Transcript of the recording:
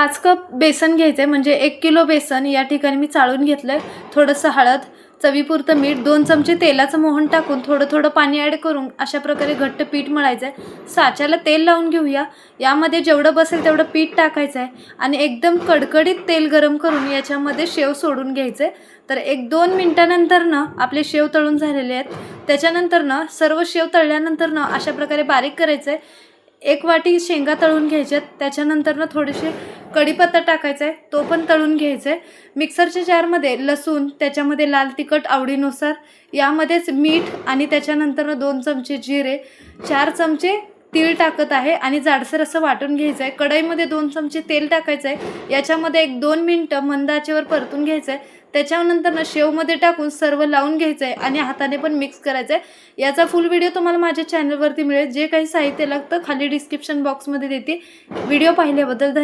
पाच कप बेसन घ्यायचं आहे म्हणजे एक किलो बेसन या ठिकाणी मी चाळून घेतलं आहे थोडंसं हळद चवीपुरतं मीठ दोन चमचे तेलाचं मोहन टाकून थोडं थोडं पाणी ॲड करून अशा प्रकारे घट्ट पीठ मळायचं आहे साच्याला तेल लावून घेऊया. यामध्ये जेवढं बसेल तेवढं पीठ टाकायचं आहे आणि एकदम कडकडीत तेल गरम करून याच्यामध्ये शेव सोडून घ्यायचं आहे तर एक दोन मिनटानंतर ना आपले शेव तळून झालेले आहेत. त्याच्यानंतर ना सर्व शेव तळल्यानंतर ना अशा प्रकारे बारीक करायचं आहे एक वाटी शेंगा तळून घ्यायच्यात त्याच्यानंतर ना थोडेसे कढीपत्ता टाकायचा आहे तो पण तळून घ्यायचा. आहे मिक्सरच्या जारमध्ये लसूण त्याच्यामध्ये लाल तिखट आवडीनुसार यामध्येच मीठ आणि त्याच्यानंतर दोन चमचे जिरे चार चमचे तीळ टाकत आहे आणि जाडसर असं वाटून घ्यायचं आहे कढईमध्ये दोन चमचे तेल टाकायचं आहे याच्यामध्ये एक दोन मिनटं मंदाचेवर परतून घ्यायचं आहे त्याच्यानंतर ना शेवमध्ये टाकून सर्व लावून घ्यायचं आहे आणि हाताने पण मिक्स करायचं आहे याचा फुल व्हिडिओ तुम्हाला माझ्या चॅनलवरती मिळेल. जे काही साहित्य लागतं खाली डिस्क्रिप्शन बॉक्समध्ये देते. व्हिडिओ पाहिल्याबद्दल धन्यवाद.